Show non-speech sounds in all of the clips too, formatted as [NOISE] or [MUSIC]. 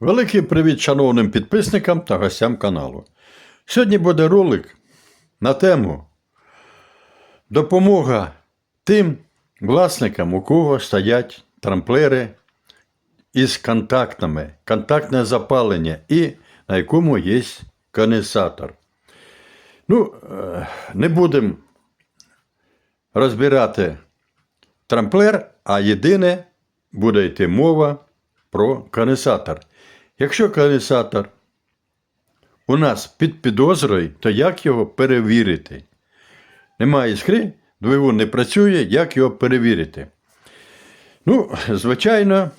Великий привіт шановним підписникам та гостям каналу. Сьогодні буде ролик на тему Допомога тим власникам, у кого стоять трамплери із контактами, контактне запалення і на якому є конденсатор. Ну, е, не будемо розбирати трамплер, а єдине буде йти мова про конденсатор. Якщо конденсатор у нас під підозрою, то як його перевірити? Немає іскри, двигун не працює, як його перевірити? Ну, звичайно,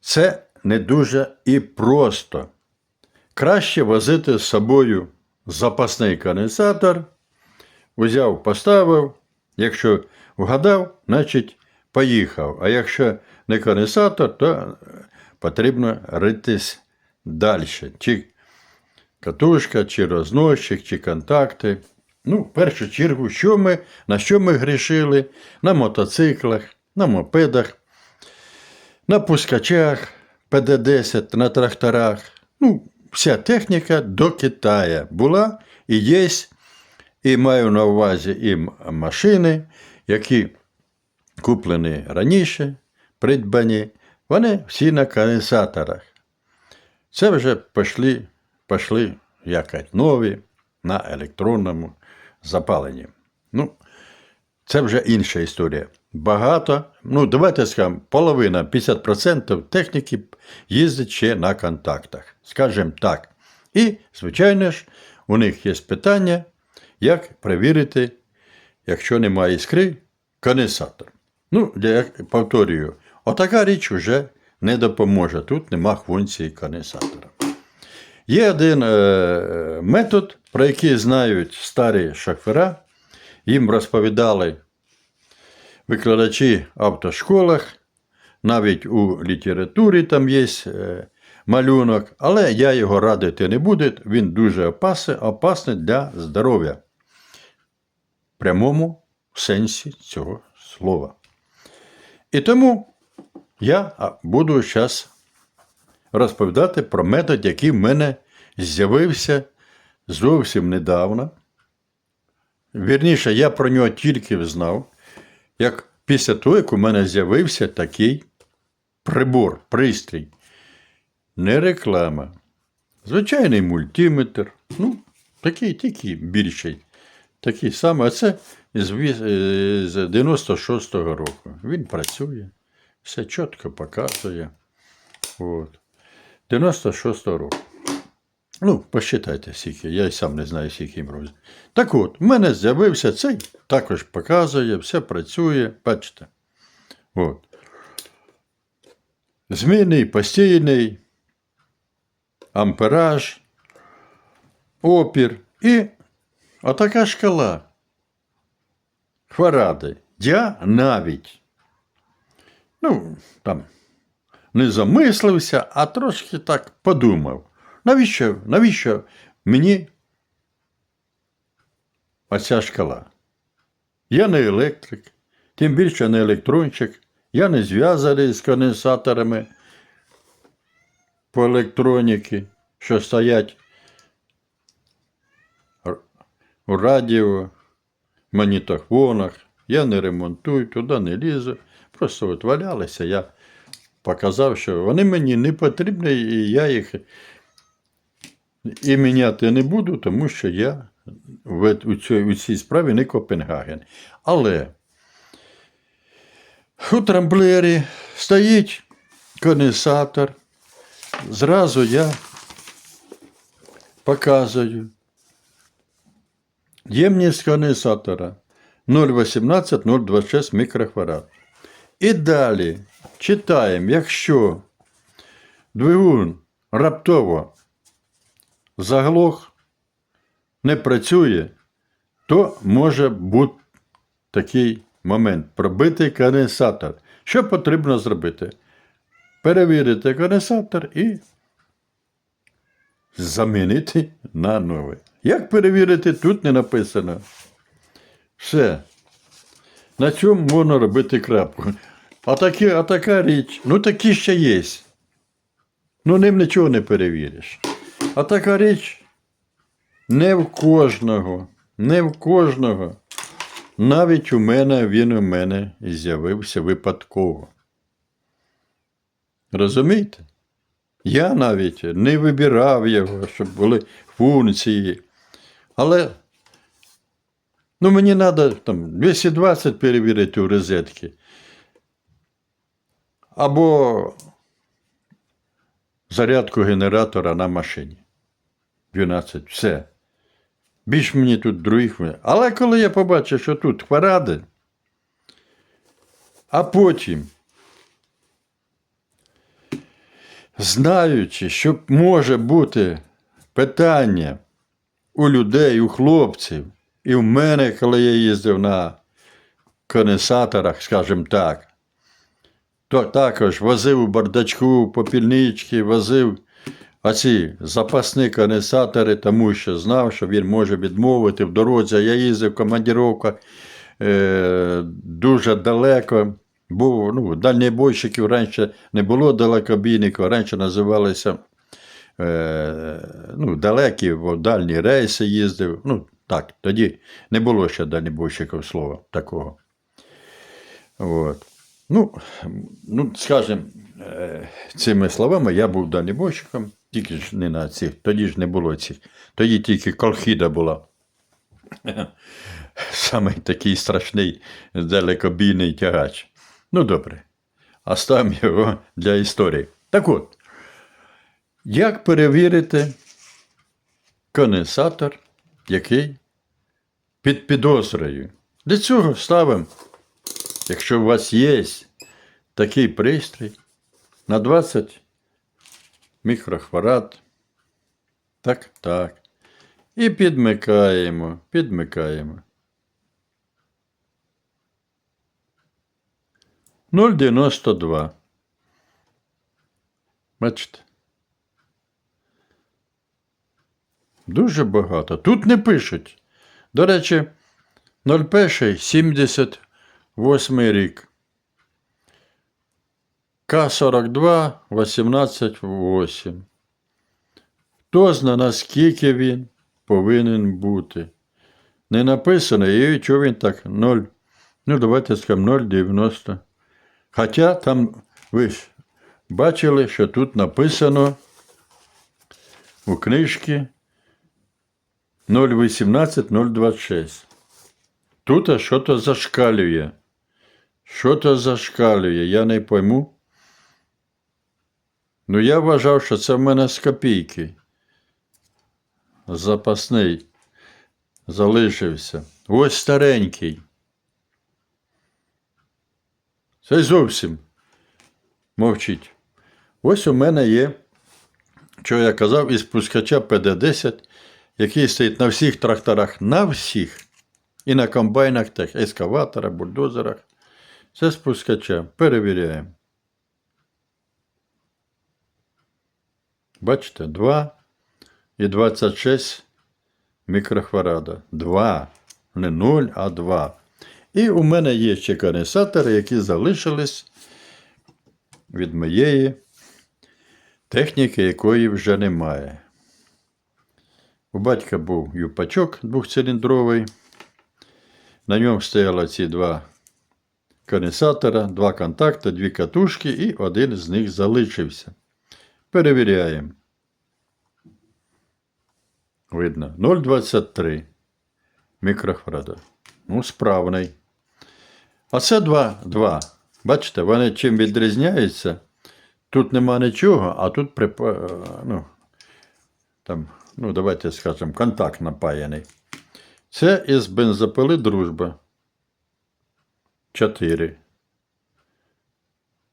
це не дуже і просто. Краще возити з собою запасний конденсатор, узяв, поставив. Якщо вгадав, значить поїхав. А якщо не конденсатор, то потрібно ритись далі. Чи катушка, чи розносчик, чи контакти. Ну, в першу чергу, що ми, на що ми грішили? На мотоциклах, на мопедах, на пускачах, ПД-10, на тракторах. Ну, вся техніка до Китаю була і є, і маю на увазі і машини, які куплені раніше, придбані, вони всі на конденсаторах. Це вже пішли, пішли якось нові на електронному запаленні. Ну, це вже інша історія. Багато, ну давайте скажемо, половина, 50% техніки їздить ще на контактах. Скажімо так. І, звичайно ж, у них є питання, як перевірити, якщо немає іскри, конденсатор. Ну, я повторюю, отака річ вже не допоможе. Тут нема функції конденсатора. Є один е, метод, про який знають старі шофера. Їм розповідали викладачі в автошколах, навіть у літературі там є е, малюнок, але я його радити не буду. Він дуже опасний, опасний для здоров'я. В прямому сенсі цього слова. І тому я буду зараз розповідати про метод, який в мене з'явився зовсім недавно. Вірніше, я про нього тільки знав, як після того, як у мене з'явився такий прибор, пристрій. Не реклама. Звичайний мультиметр. Ну, такий, такий більший. Такий самий. А це е, з 96-го року. Він працює, все чітко показує. От. 96-го року. Ну, посчитайте скільки, я й сам не знаю, скільки їм років. Так от, в мене з'явився цей, також показує, все працює, бачите. От. Змінний, постійний, ампераж, опір і отака шкала. Фаради. Я навіть. Ну, там не замислився, а трошки так подумав. Навіщо, навіщо мені оця шкала? Я не електрик, тим більше не електрончик, я не зв'язаний з конденсаторами по електроніки, що стоять у радіо, магнітофонах. Я не ремонтую, туди не лізу. Просто от валялися, я показав, що вони мені не потрібні, і я їх і міняти не буду, тому що я в, у, цій, у цій справі не Копенгаген. Але у трамблері стоїть конденсатор. Зразу я показую. Ємність конденсатора 0,18-0,26 мікрофарад. І далі читаємо, якщо двигун раптово заглох, не працює, то може бути такий момент пробитий конденсатор. Що потрібно зробити? Перевірити конденсатор і замінити на новий. Як перевірити, тут не написано. Все. На цьому можна робити крапку. А, такі, а така річ, ну такі ще є. Ну, ним нічого не перевіриш. А така річ не в кожного, не в кожного. Навіть у мене він у мене з'явився випадково. Розумієте? Я навіть не вибирав його, щоб були функції. Але ну, мені треба там 220 перевірити у розетки. Або зарядку генератора на машині. 12. Все. Більш мені тут других. Але коли я побачив, що тут паради, а потім, знаючи, що може бути питання у людей, у хлопців, і в мене, коли я їздив на конденсаторах, скажімо так, то також возив у бардачку, попільнички, возив оці запасні конденсатори, тому що знав, що він може відмовити в дорозі. Я їздив в командировках е, дуже далеко. Був, ну, дальнобойщиків раніше не було далекобійників, раніше називалися е, ну, далекі, бо дальні рейси їздив. Ну, так, тоді не було ще дальнобойщиків слова такого. От. Ну, ну, скажімо, е, цими словами, я був дальнобойщиком, тільки ж не на цих, тоді ж не було цих. Тоді тільки колхіда була. [LAUGHS] Самий такий страшний далекобійний тягач. Ну, добре. Оставимо його для історії. Так от, як перевірити конденсатор, який під підозрою? Для цього ставимо Якщо у вас є такий пристрій на 20 мікрохварад, так, так. І підмикаємо, підмикаємо. 0,92. Бачите? Дуже багато. Тут не пишуть. До речі, 01 70 Восьмий рік. К-42, 18, 8. Хто зна, наскільки він повинен бути? Не написано, і чого він так 0. Ну, давайте скажемо 0,90. Хоча там, ви ж бачили, що тут написано у книжці 0,18, 0,26. Тут що то зашкалює. Що то зашкалює, я не пойму. Ну, я вважав, що це в мене з копійки. Запасний залишився. Ось старенький. Це зовсім мовчить. Ось у мене є, що я казав, із пускача ПД-10, який стоїть на всіх тракторах, на всіх. І на комбайнах, так, ескаваторах, бульдозерах. Це спускача. Перевіряємо. Бачите, 2 і 26 мікрохварада. 2. Не 0, а 2. І у мене є ще конденсатори, які залишились від моєї техніки, якої вже немає. У батька був юпачок двохциліндровий. На ньому стояли ці два конденсатора, два контакти, дві катушки, і один з них залишився. Перевіряємо. Видно, 0,23 мікрофрада. Ну, справний. А це 2, 2. Бачите, вони чим відрізняються? Тут нема нічого, а тут ну, там, ну, давайте скажемо, контакт напаяний. Це із бензопили дружба. 4.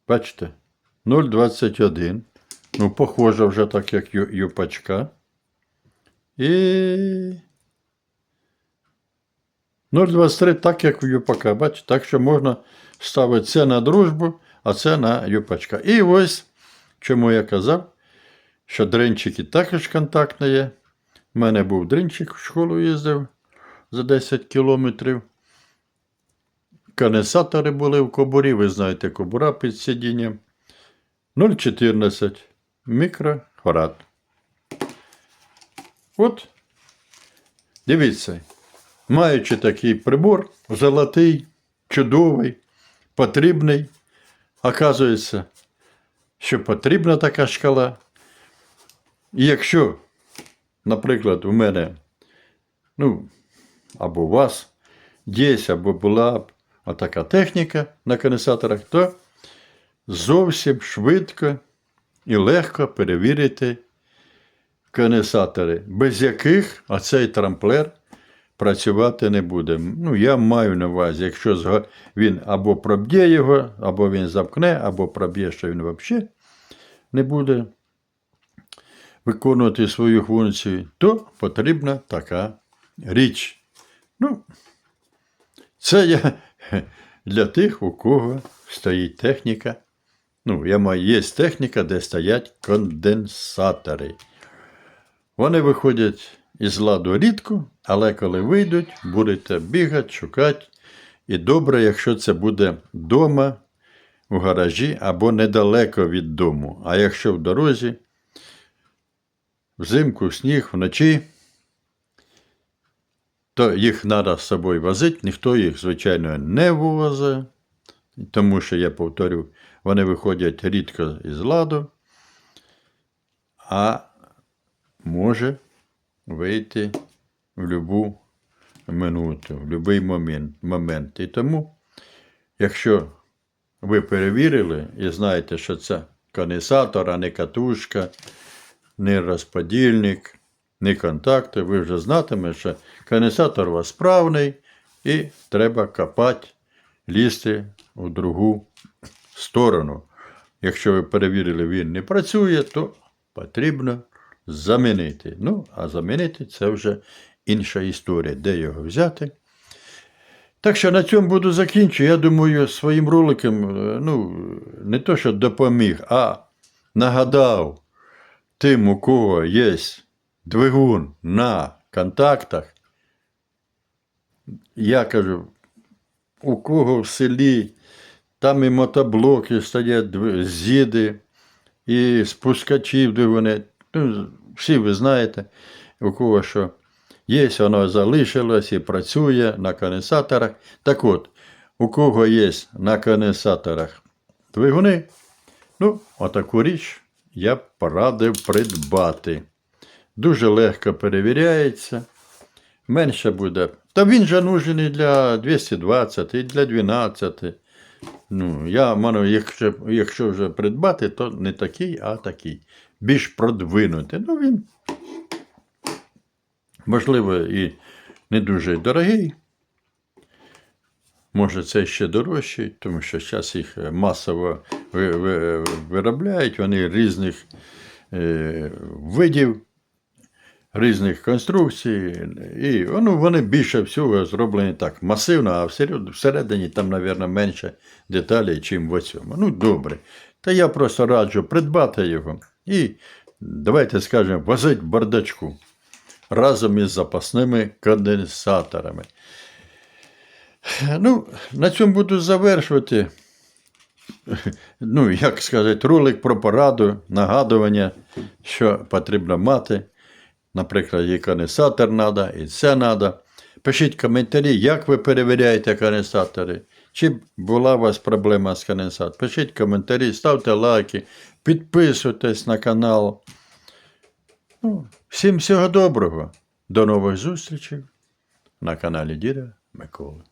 Бачите? 0,21. Ну, похоже вже так, як юпачка. І 0,23 так, як у юпака. Бачите? Так що можна ставити це на дружбу, а це на юпачка. І ось чому я казав, що дринчики також контактні є. У мене був дринчик, в школу їздив за 10 кілометрів. Конденсатори були в кобурі, ви знаєте, кобура під сидінням. 0,14 мікрофарад. От, дивіться, маючи такий прибор, золотий, чудовий, потрібний, оказується, що потрібна така шкала. І якщо, наприклад, у мене, ну, або у вас є, або була б така техніка на конденсаторах, то зовсім швидко і легко перевірити конденсатори, без яких оцей трамплер працювати не буде. Ну, я маю на увазі, якщо він або проб'є його, або він замкне, або проб'є, що він взагалі не буде виконувати свою функцію, то потрібна така річ. Ну, це я [LAUGHS] для тих, у кого стоїть техніка. Ну, я маю, є техніка, де стоять конденсатори. Вони виходять із ладу рідко, але коли вийдуть, будете бігати, шукати. І добре, якщо це буде вдома, у гаражі або недалеко від дому. А якщо в дорозі, взимку сніг, вночі, то їх треба з собою возити, ніхто їх, звичайно, не вивозить, тому що, я повторю, вони виходять рідко із ладу, а може вийти в будь-яку минуту, в будь-який момент, момент. І тому, якщо ви перевірили і знаєте, що це конденсатор, а не катушка, не розподільник, не контакти, ви вже знатимете, що конденсатор у вас справний і треба копати, лізти у другу сторону. Якщо ви перевірили, він не працює, то потрібно замінити. Ну, а замінити це вже інша історія, де його взяти. Так що на цьому буду закінчувати. Я думаю, своїм роликом е, ну, не то, що допоміг, а нагадав тим, у кого є двигун на контактах. Я кажу, у кого в селі там і мотоблоки стоять, з'їди, і спускачі двигуни. Ну, всі ви знаєте, у кого що є, воно залишилось і працює на конденсаторах. Так от, у кого є на конденсаторах двигуни, ну, отаку річ я б порадив придбати. Дуже легко перевіряється. Менше буде. Та він же нужен і для 220, і для 12. Ну, я маю, якщо, якщо вже придбати, то не такий, а такий. Більш продвинутий. Ну, він, можливо, і не дуже дорогий. Може, це ще дорожчий, тому що зараз їх масово ви- ви- виробляють, вони різних е, видів, різних конструкцій. І ну, вони більше всього зроблені так масивно, а всередині там, мабуть, менше деталей, чим в цьому. Ну, добре. Та я просто раджу придбати його і давайте скажемо, возить бардачку разом із запасними конденсаторами. Ну, на цьому буду завершувати. Ну, як сказати, ролик про пораду, нагадування, що потрібно мати. Наприклад, і конденсатор треба, і це треба. Пишіть коментарі, як ви перевіряєте конденсатори. Чи була у вас проблема з конденсатором? Пишіть коментарі, ставте лайки, підписуйтесь на канал. Ну, всім всього доброго. До нових зустрічей на каналі Діра Миколи.